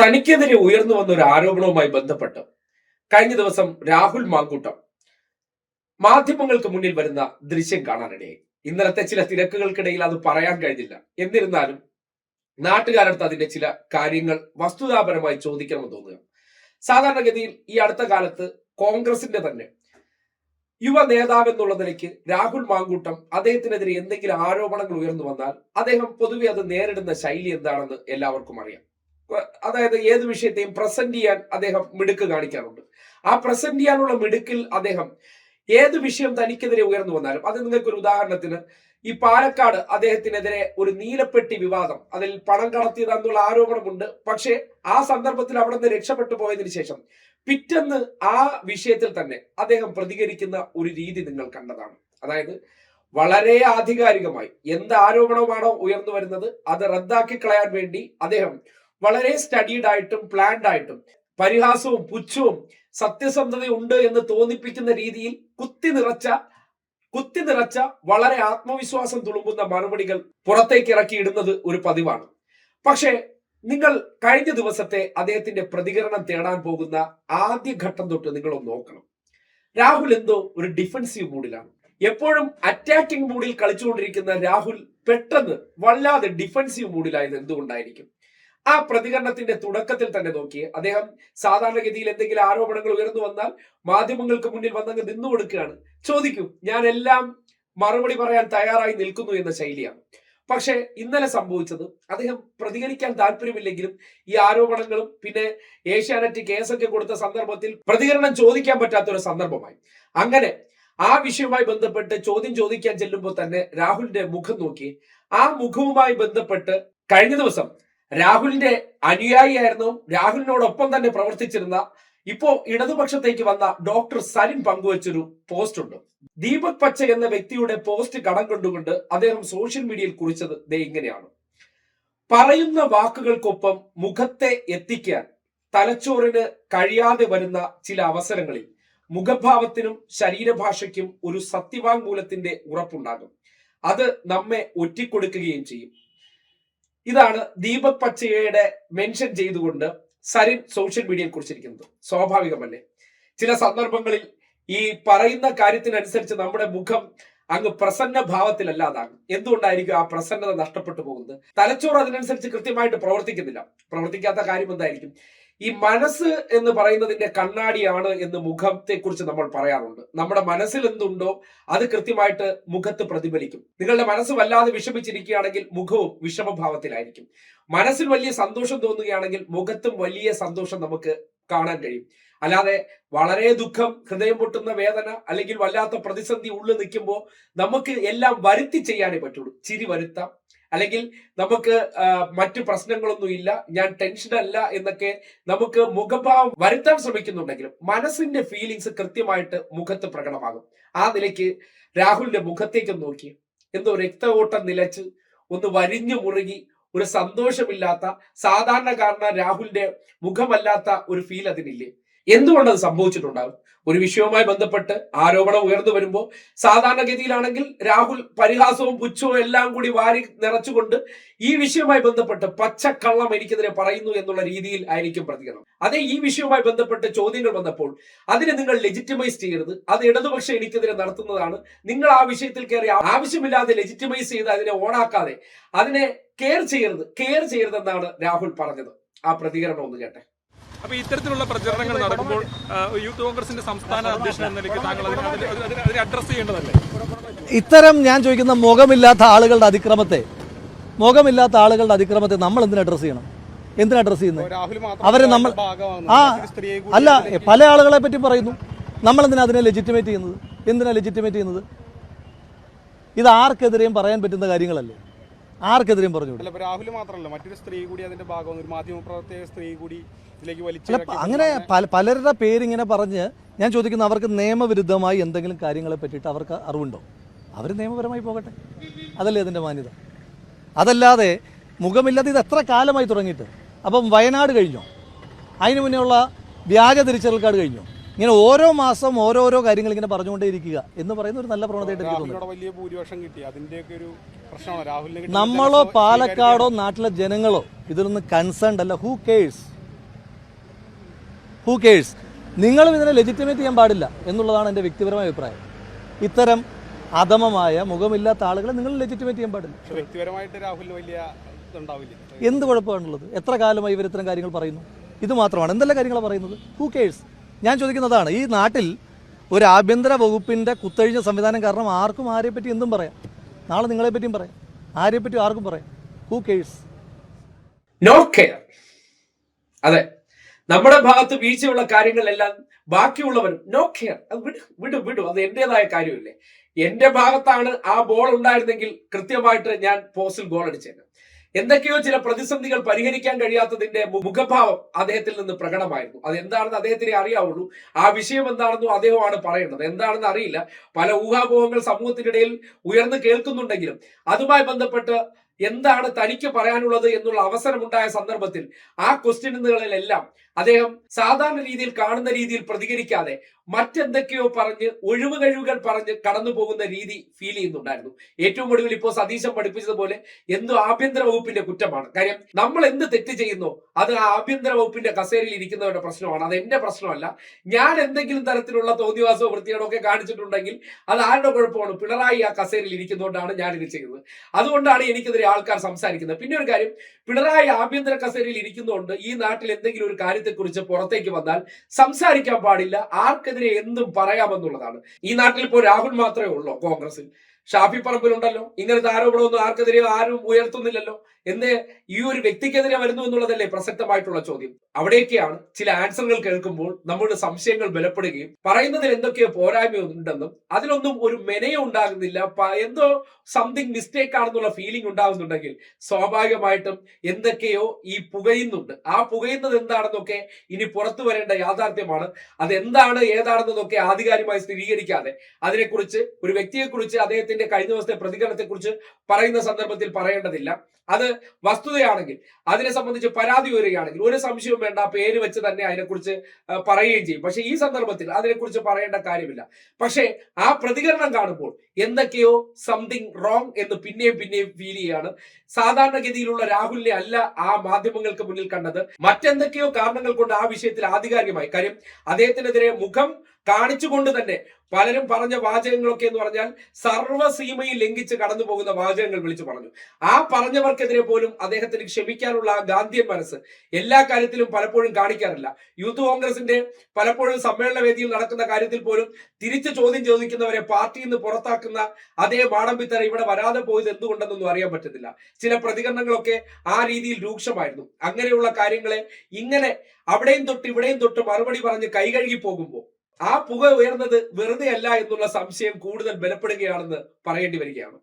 തനിക്കെതിരെ ഉയർന്നു വന്ന ഒരു ആരോപണവുമായി ബന്ധപ്പെട്ട് കഴിഞ്ഞ ദിവസം രാഹുൽ മാങ്കൂട്ടം മാധ്യമങ്ങൾക്ക് മുന്നിൽ വരുന്ന ദൃശ്യം കാണാനിടയായി. ഇന്നലത്തെ ചില തിരക്കുകൾക്കിടയിൽ അത് പറയാൻ കഴിഞ്ഞില്ല. എന്നിരുന്നാലും നാട്ടുകാരടുത്ത് അതിന്റെ ചില കാര്യങ്ങൾ വസ്തുതാപരമായി ചോദിക്കണമെന്ന് തോന്നുക. സാധാരണഗതിയിൽ ഈ അടുത്ത കാലത്ത് കോൺഗ്രസിന്റെ തന്നെ യുവ നേതാവ് എന്നുള്ള നിലയ്ക്ക് രാഹുൽ മാങ്കൂട്ടം അദ്ദേഹത്തിനെതിരെ എന്തെങ്കിലും ആരോപണങ്ങൾ ഉയർന്നു വന്നാൽ അദ്ദേഹം പൊതുവെ അത് നേരിടുന്ന ശൈലി എന്താണെന്ന് എല്ലാവർക്കും അറിയാം. അതായത് ഏത് വിഷയത്തെയും പ്രസന്റ് ചെയ്യാൻ അദ്ദേഹം മിടുക്ക് കാണിക്കാറുണ്ട്. ആ പ്രസന്റ് ചെയ്യാനുള്ള മിടുക്കിൽ അദ്ദേഹം ഏത് വിഷയം തനിക്കെതിരെ ഉയർന്നു വന്നാലും അത് നിങ്ങൾക്ക് ഒരു ഉദാഹരണത്തിന് ഈ പാലക്കാട് അദ്ദേഹത്തിനെതിരെ ഒരു നീലപ്പെട്ടി വിവാദം അതിൽ പണം കടത്തിയതെന്നുള്ള ആരോപണമുണ്ട്. പക്ഷേ ആ സന്ദർഭത്തിൽ അവിടെ നിന്ന് രക്ഷപ്പെട്ടു പോയതിന് ശേഷം പിറ്റെന്ന് ആ വിഷയത്തിൽ തന്നെ അദ്ദേഹം പ്രതികരിക്കുന്ന ഒരു രീതി നിങ്ങൾ കണ്ടതാണ്. അതായത് വളരെ ആധികാരികമായി എന്ത് ആരോപണമാണോ ഉയർന്നു വരുന്നത് അത് റദ്ദാക്കി കളയാൻ വേണ്ടി അദ്ദേഹം വളരെ സ്റ്റഡീഡ് ആയിട്ടും പ്ലാൻഡ് ആയിട്ടും പരിഹാസവും പുച്ഛവും സത്യസന്ധതയുണ്ട് എന്ന് തോന്നിപ്പിക്കുന്ന രീതിയിൽ കുത്തി നിറച്ച കുത്തി നിറച്ച വളരെ ആത്മവിശ്വാസം തുളുമ്പുന്ന മറുപടികൾ പുറത്തേക്ക് ഇറക്കിയിടുന്നത് ഒരു പതിവാണ്. പക്ഷേ നിങ്ങൾ കഴിഞ്ഞ ദിവസത്തെ അദ്ദേഹത്തിന്റെ പ്രതികരണം തേടാൻ പോകുന്ന ആദ്യ ഘട്ടം തൊട്ട് നിങ്ങൾ ഒന്ന് നോക്കണം. രാഹുൽ എന്തോ ഒരു ഡിഫൻസീവ് മൂഡിലാണ്. എപ്പോഴും അറ്റാക്കിംഗ് മൂഡിൽ കളിച്ചുകൊണ്ടിരിക്കുന്ന രാഹുൽ പെട്ടെന്ന് വല്ലാതെ ഡിഫൻസീവ് മൂഡിലായത് എന്തുകൊണ്ടായിരിക്കും? ആ പ്രതികരണത്തിന്റെ തുടക്കത്തിൽ തന്നെ നോക്കി അദ്ദേഹം സാധാരണഗതിയിൽ എന്തെങ്കിലും ആരോപണങ്ങൾ ഉയർന്നു വന്നാൽ മാധ്യമങ്ങൾക്ക് മുന്നിൽ വന്നങ്ങ് നിന്നു കൊടുക്കുകയാണ്. ചോദിക്കും ഞാൻ എല്ലാം മറുപടി പറയാൻ തയ്യാറായി നിൽക്കുന്നു എന്ന ശൈലിയാണ്. പക്ഷേ ഇന്നലെ സംഭവിച്ചത് അദ്ദേഹം പ്രതികരിക്കാൻ താല്പര്യമില്ലെങ്കിലും ഈ ആരോപണങ്ങളും പിന്നെ ഏഷ്യാനെറ്റ് കേസൊക്കെ കൊടുത്ത സന്ദർഭത്തിൽ പ്രതികരണം ചോദിക്കാൻ പറ്റാത്ത ഒരു സന്ദർഭമായി. അങ്ങനെ ആ വിഷയവുമായി ബന്ധപ്പെട്ട് ചോദ്യം ചോദിക്കാൻ ചെല്ലുമ്പോൾ തന്നെ രാഹുലിന്റെ മുഖം നോക്കി. ആ മുഖവുമായി ബന്ധപ്പെട്ട് കഴിഞ്ഞ ദിവസം രാഹുലിന്റെ അനുയായിയായിരുന്നു. രാഹുലിനോടൊപ്പം തന്നെ പ്രവർത്തിച്ചിരുന്ന ഇപ്പോ ഇടതുപക്ഷത്തേക്ക് വന്ന ഡോക്ടർ സലിൻ പങ്കുവച്ചൊരു പോസ്റ്റ് ഉണ്ട്. ദീപക് പച്ച എന്ന വ്യക്തിയുടെ പോസ്റ്റ് കടം കൊണ്ടുകൊണ്ട് അദ്ദേഹം സോഷ്യൽ മീഡിയയിൽ കുറിച്ചത് ദേ ഇങ്ങനെയാണ്. പറയുന്ന വാക്കുകൾക്കൊപ്പം മുഖത്തെ എത്തിക്കാൻ തലച്ചോറിന് കഴിയാതെ വരുന്ന ചില അവസരങ്ങളിൽ മുഖഭാവത്തിനും ശരീരഭാഷയ്ക്കും ഒരു സത്യവാങ്മൂലത്തിന്റെ ഉറപ്പുണ്ടാകും. അത് നമ്മെ ഒറ്റിക്കൊടുക്കുകയും ചെയ്യും. ഇതാണ് ദീപക് പച്ചയുടെ മെൻഷൻ ചെയ്തുകൊണ്ട് സരിൻ സോഷ്യൽ മീഡിയയിൽ കുറിച്ചിരിക്കുന്നത്. സ്വാഭാവികമല്ലേ? ചില സന്ദർഭങ്ങളിൽ ഈ പറയുന്ന കാര്യത്തിനനുസരിച്ച് നമ്മുടെ മുഖം അങ്ങ് പ്രസന്ന ഭാവത്തിലല്ലാതാകും എന്തുകൊണ്ടായിരിക്കും ആ പ്രസന്നത നഷ്ടപ്പെട്ടു പോകുന്നത്? തലച്ചോറ് അതിനനുസരിച്ച് കൃത്യമായിട്ട് പ്രവർത്തിക്കുന്നില്ല. പ്രവർത്തിക്കാത്ത കാര്യം എന്തായിരിക്കും? ഈ മനസ്സ് എന്ന് പറയുന്നതിന്റെ കണ്ണാടിയാണ് എന്ന് മുഖത്തെ കുറിച്ച് നമ്മൾ പറയാറുണ്ട്. നമ്മുടെ മനസ്സിൽ എന്തുണ്ടോ അത് കൃത്യമായിട്ട് മുഖത്ത് പ്രതിഫലിക്കും. നിങ്ങളുടെ മനസ്സ് വല്ലാതെ വിഷമിച്ചിരിക്കുകയാണെങ്കിൽ മുഖവും വിഷമഭാവത്തിലായിരിക്കും. മനസ്സിൽ വലിയ സന്തോഷം തോന്നുകയാണെങ്കിൽ മുഖത്തും വലിയ സന്തോഷം നമുക്ക് കാണാൻ കഴിയും. അല്ലാതെ വളരെ ദുഃഖം ഹൃദയം പൊട്ടുന്ന വേദന അല്ലെങ്കിൽ വല്ലാത്ത പ്രതിസന്ധി ഉള്ളിൽ നിൽക്കുമ്പോൾ നമുക്ക് എല്ലാം വരുത്തി ചെയ്യാനേ പറ്റുള്ളൂ. ചിരി വരുത്താം അല്ലെങ്കിൽ നമുക്ക് മറ്റു പ്രശ്നങ്ങളൊന്നും ഇല്ല ഞാൻ ടെൻഷൻ അല്ല എന്നൊക്കെ നമുക്ക് മുഖഭാവം വരുത്താൻ ശ്രമിക്കുന്നുണ്ടെങ്കിലും മനസ്സിന്റെ ഫീലിങ്സ് കൃത്യമായിട്ട് മുഖത്ത് പ്രകടമാകും. ആ നിലയ്ക്ക് രാഹുലിന്റെ മുഖത്തേക്ക് നോക്കി. എന്തോ രക്തഓട്ടം നിലച്ച് ഒന്ന് വരിഞ്ഞു മുറുകി ഒരു സന്തോഷമില്ലാത്ത സാധാരണ സാധാരണക്കാരന രാഹുലിന്റെ മുഖമല്ലാത്ത ഒരു ഫീൽ അതിനില്ലേ? എന്തുകൊണ്ട് അത് സംഭവിച്ചിട്ടുണ്ടാകും? ഒരു വിഷയവുമായി ബന്ധപ്പെട്ട് ആരോപണം ഉയർന്നു വരുമ്പോൾ സാധാരണഗതിയിലാണെങ്കിൽ രാഹുൽ പരിഹാസവും പുച്ഛവും എല്ലാം കൂടി വാരി നിറച്ചുകൊണ്ട് ഈ വിഷയവുമായി ബന്ധപ്പെട്ട് പച്ചക്കള്ളം എനിക്കെതിരെ പറയുന്നു എന്നുള്ള രീതിയിൽ ആയിരിക്കും പ്രതികരണം. അതേ ഈ വിഷയവുമായി ബന്ധപ്പെട്ട് ചോദ്യങ്ങൾ വന്നപ്പോൾ അതിനെ നിങ്ങൾ ലെജിറ്റിമൈസ് ചെയ്യരുത്. അത് ഇടതുപക്ഷം എനിക്കെതിരെ നടത്തുന്നതാണ്. നിങ്ങൾ ആ വിഷയത്തിൽ കയറി ആവശ്യമില്ലാതെ ലെജിറ്റിമൈസ് ചെയ്ത് അതിനെ ഓണാക്കാതെ അതിനെ കെയർ ചെയ്യരുത്. കെയർ ചെയ്യരുതെന്നാണ് രാഹുൽ പറഞ്ഞത്. ആ പ്രതികരണം ഒന്ന് കേട്ടെ. അപ്പൊ ഇത്തരത്തിലുള്ള പ്രചരണങ്ങൾ നടക്കുമ്പോൾ യൂത്ത് കോൺഗ്രസിന്റെ സംസ്ഥാന അധ്യക്ഷൻ എന്ന നിലയ്ക്ക് താങ്കൾ അതിനെ- അഡ്രസ് ചെയ്യേണ്ടതല്ലേ? ഇത്തരം ഞാൻ ചോദിക്കുന്ന മുഖമില്ലാത്ത ആളുകളുടെ അതിക്രമത്തെ മുഖമില്ലാത്ത ആളുകളുടെ അതിക്രമത്തെ നമ്മൾ എന്തിനു അഡ്രസ് ചെയ്യണം? എന്തിനു അഡ്രസ് ചെയ്യുന്നത് രാഹുൽ അവരെ നമ്മൾ ആ അല്ല പല ആളുകളെ പറ്റി പറയുന്നു. നമ്മൾ എന്തിനാ അതിനെ ലെജിറ്റിമേറ്റ് ചെയ്യുന്നത്? എന്തിനാ ലെജിറ്റിമേറ്റ് ചെയ്യുന്നത്? ഇത് ആർക്കെതിരെയും പറയാൻ പറ്റുന്ന കാര്യങ്ങളല്ലേ? ആർക്കെതിരെയും പറഞ്ഞു രാഹുൽ മാത്രമല്ല മറ്റൊരു സ്ത്രീ കൂടി അതിന്റെ ഭാഗം ഒരു മാധ്യമ പ്രവർത്തക സ്ത്രീ കൂടി ഇതിലേക്ക് വലിച്ചു അങ്ങനെ പലരുടെ പേരിങ്ങനെ പറഞ്ഞ് ഞാൻ ചോദിക്കുന്ന അവർക്ക് നിയമവിരുദ്ധമായി എന്തെങ്കിലും കാര്യങ്ങളെ പറ്റിയിട്ട് അവർക്ക് അറിവുണ്ടോ? അവർ നിയമപരമായി പോകട്ടെ. അതല്ലേ അതിന്റെ മാന്യത. അതല്ലാതെ മുഖമില്ലാതെ ഇത് എത്ര കാലമായി തുടങ്ങിയിട്ട്? അപ്പം വയനാട് കഴിഞ്ഞോ? അതിനു മുന്നേ ഉള്ള വ്യാജ തിരിച്ചറിയൽ കാർഡ് കഴിഞ്ഞോ? ഇങ്ങനെ ഓരോ മാസം ഓരോരോ കാര്യങ്ങൾ ഇങ്ങനെ പറഞ്ഞുകൊണ്ടേ ഇരിക്കുക എന്ന് പറയുന്ന ഒരു നല്ല പ്രവണതയായിട്ട് എനിക്ക് തോന്നുന്നു. വലിയ ഭൂരിപക്ഷം കിട്ടി. അതിന്റെയൊക്കെ ഒരു പ്രശ്നമാണ്. രാഹുലിന് കിട്ടുന്ന നമ്മളോ പാലക്കാടോ നാട്ടിലെ ജനങ്ങളോ ഇതിലൊന്നും കൺസേൺഡ് അല്ല. ഹൂ കേഴ്സ് ഹൂ കേഴ്സ് നിങ്ങളും ഇതിനെ ലെജിറ്റിമേറ്റ് ചെയ്യാൻ പാടില്ല എന്നുള്ളതാണ് എന്റെ വ്യക്തിപരമായ അഭിപ്രായം. ഇത്തരം അധമമായ മുഖമില്ലാത്ത ആളുകളെ നിങ്ങൾ ലെജിറ്റിമേറ്റ് ചെയ്യാൻ പാടില്ല. വ്യക്തിപരമായിട്ട് രാഹുലിന് വലിയ എന്ത് കുഴപ്പമാണുള്ളത്? എത്ര കാലമായി ഇവർ ഇത്തരം കാര്യങ്ങൾ പറയുന്നു? ഇത് മാത്രമാണ്. എന്തെല്ലാം കാര്യങ്ങളാണ് പറയുന്നത്? ഹൂ കേഴ്സ് ഞാൻ ചോദിക്കുന്നതാണ് ഈ നാട്ടിൽ ഒരു ആഭ്യന്തര വകുപ്പിന്റെ കുത്തഴിഞ്ഞ സംവിധാനം കാരണം ആർക്കും ആരെപ്പറ്റി എന്തും പറയാം. നാളെ നിങ്ങളെ പറ്റിയും പറയാം. ആരെപ്പറ്റി ആർക്കും പറയാം. ഹൂ കേഴ്സ് നോ കെയർ അതെ നമ്മുടെ ഭാഗത്ത് വീഴ്ചയുള്ള കാര്യങ്ങളെല്ലാം ബാക്കിയുള്ളവരും നോ കെയർ അത് വിട് വിട് വിടു. അത് എന്റേതായ കാര്യമില്ലേ? എന്റെ ഭാഗത്താണ് ആ ബോൾ ഉണ്ടായിരുന്നെങ്കിൽ കൃത്യമായിട്ട് ഞാൻ പോസ്റ്റിൽ ഗോൾ അടിച്ചേനെ എന്തൊക്കെയോ ചില പ്രതിസന്ധികൾ പരിഹരിക്കാൻ കഴിയാത്തതിന്റെ മുഖഭാവം അദ്ദേഹത്തിൽ നിന്ന് പ്രകടമായിരുന്നു. അത് എന്താണെന്ന് അദ്ദേഹത്തിനെ അറിയാവുള്ളൂ. ആ വിഷയം എന്താണെന്നും അദ്ദേഹമാണ് പറയേണ്ടത് എന്താണെന്ന് അറിയില്ല. പല ഊഹാപോഹങ്ങൾ സമൂഹത്തിനിടയിൽ ഉയർന്നു കേൾക്കുന്നുണ്ടെങ്കിലും അതുമായി ബന്ധപ്പെട്ട് എന്താണ് തനിക്ക് പറയാനുള്ളത് എന്നുള്ള അവസരമുണ്ടായ സന്ദർഭത്തിൽ ആ ക്വസ്റ്റ്യനുകളിലെല്ലാം അദ്ദേഹം സാധാരണ രീതിയിൽ കാണുന്ന രീതിയിൽ പ്രതികരിക്കാതെ മറ്റെന്തൊക്കെയോ പറഞ്ഞ് ഒഴിവ് കഴിവുകൾ പറഞ്ഞ് കടന്നു പോകുന്ന രീതി ഫീൽ ചെയ്യുന്നുണ്ടായിരുന്നു. ഏറ്റവും ഒടുവിൽ ഇപ്പോൾ സതീശൻ പഠിപ്പിച്ചതുപോലെ എന്തോ ആഭ്യന്തര വകുപ്പിന്റെ കുറ്റമാണ്. കാര്യം നമ്മൾ എന്ത് തെറ്റ് ചെയ്യുന്നു അത് ആ ആഭ്യന്തര വകുപ്പിന്റെ കസേരയിൽ ഇരിക്കുന്നവരുടെ പ്രശ്നമാണ്. അത് എന്റെ പ്രശ്നമല്ല. ഞാൻ എന്തെങ്കിലും തരത്തിലുള്ള തോന്നിവാസോ വൃത്തിയോടോ ഒക്കെ കാണിച്ചിട്ടുണ്ടെങ്കിൽ അത് ആരുടെ കുഴപ്പമാണ്? പിണറായി ആ കസേരയിൽ ഇരിക്കുന്നതുകൊണ്ടാണ് ഞാൻ ഇത് ചെയ്യുന്നത്. അതുകൊണ്ടാണ് എനിക്കെതിരെ ആൾക്കാർ സംസാരിക്കുന്നത്. പിന്നെ ഒരു കാര്യം പിണറായി ആഭ്യന്തര കസേരയിൽ ഇരിക്കുന്നതുകൊണ്ട് ഈ നാട്ടിൽ എന്തെങ്കിലും ഒരു കാര്യത്തെക്കുറിച്ച് പുറത്തേക്ക് വന്നാൽ സംസാരിക്കാൻ പാടില്ല. ആർക്കെതിരെ എന്തും പറയാമെന്നുള്ളതാണ്. ഈ നാട്ടിൽ ഇപ്പോൾ രാഹുൽ മാത്രമേ ഉള്ളൂ കോൺഗ്രസിൽ ഷാഫി പറമ്പിലുണ്ടല്ലോ. ഇങ്ങനത്തെ ആരോപണമൊന്നും ആർക്കെതിരെ ആരും ഉയർത്തുന്നില്ലല്ലോ. എന്ന് ഈ ഒരു വ്യക്തിക്കെതിരെ വരുന്നു എന്നുള്ളതല്ലേ പ്രസക്തമായിട്ടുള്ള ചോദ്യം. അവിടേക്കാണ് ചില ആൻസറുകൾ കേൾക്കുമ്പോൾ നമ്മുടെ സംശയങ്ങൾ ബലപ്പെടുകയും പറയുന്നതിൽ എന്തൊക്കെയോ പോരായ്മ ഉണ്ടെന്നും അതിലൊന്നും ഒരു മെനയോ ഉണ്ടാകുന്നില്ല. എന്തോ സംതിങ് മിസ്റ്റേക്ക് ആണെന്നുള്ള ഫീലിംഗ് ഉണ്ടാകുന്നുണ്ടെങ്കിൽ സ്വാഭാവികമായിട്ടും എന്തൊക്കെയോ ഈ പുകയുന്നുണ്ട്. ആ പുകയുന്നത് എന്താണെന്നൊക്കെ ഇനി പുറത്തു വരേണ്ട യാഥാർത്ഥ്യമാണ്. അത് എന്താണ് ഏതാണെന്നതൊക്കെ ആധികാരികമായി സ്ഥിരീകരിക്കാതെ അതിനെക്കുറിച്ച് ഒരു വ്യക്തിയെക്കുറിച്ച് അദ്ദേഹത്തിന്റെ കഴിഞ്ഞ ദിവസത്തെ പ്രതികരണത്തെക്കുറിച്ച് പറയുന്ന സന്ദർഭത്തിൽ പറയേണ്ടതില്ല. അത് വസ്തുതയാണെങ്കിൽ അതിനെ സംബന്ധിച്ച് പരാതി ഉയരുകയാണെങ്കിൽ ഒരു സംശയവും വേണ്ട പേര് വെച്ച് തന്നെ അതിനെക്കുറിച്ച് പറയുകയും ചെയ്യും. പക്ഷെ ഈ സന്ദർഭത്തിൽ അതിനെക്കുറിച്ച് പറയേണ്ട കാര്യമില്ല. പക്ഷേ ആ പ്രതികരണം കാണുമ്പോൾ എന്തൊക്കെയോ സംതിങ് റോങ് എന്ന് പിന്നെയും പിന്നെയും ഫീൽ ചെയ്യാണ്. സാധാരണഗതിയിലുള്ള രാഹുലിനെ അല്ല ആ മാധ്യമങ്ങൾക്ക് മുന്നിൽ കണ്ടത്. മറ്റെന്തൊക്കെയോ കാരണങ്ങൾ കൊണ്ട് ആ വിഷയത്തിൽ ആധികാരികമായി. കാര്യം അദ്ദേഹത്തിനെതിരെ മുഖം കാണിച്ചുകൊണ്ട് തന്നെ പലരും പറഞ്ഞ വാചകങ്ങളൊക്കെ എന്ന് പറഞ്ഞാൽ സർവസീമയിൽ ലംഘിച്ച് കടന്നു പോകുന്ന വാചകങ്ങൾ വിളിച്ചു പറഞ്ഞു. ആ പറഞ്ഞവർക്കെതിരെ പോലും അദ്ദേഹത്തിന് ക്ഷമിക്കാനുള്ള ആ ഗാന്ധിയൻ മനസ്സ് എല്ലാ കാര്യത്തിലും പലപ്പോഴും കാണിക്കാറില്ല. യൂത്ത് കോൺഗ്രസിന്റെ പലപ്പോഴും സമ്മേളന വേദിയിൽ നടക്കുന്ന കാര്യത്തിൽ പോലും തിരിച്ചു ചോദ്യം ചോദിക്കുന്നവരെ പാർട്ടിയിൽ നിന്ന് പുറത്താക്കുന്ന അതേ മാടമ്പിത്തര ഇവിടെ വരാതെ പോയത് എന്തുകൊണ്ടെന്നൊന്നും അറിയാൻ പറ്റത്തില്ല. ചില പ്രതികരണങ്ങളൊക്കെ ആ രീതിയിൽ രൂക്ഷമായിരുന്നു. അങ്ങനെയുള്ള കാര്യങ്ങളെ ഇങ്ങനെ അവിടെയും തൊട്ട് ഇവിടെയും തൊട്ട് മറുപടി പറഞ്ഞ് കൈകഴുകി പോകുമ്പോൾ ആ പുക ഉയർന്നത് വെറുതെ അല്ല എന്നുള്ള സംശയം കൂടുതൽ ബലപ്പെടുകയാണെന്ന് പറയേണ്ടി വരികയാണ്.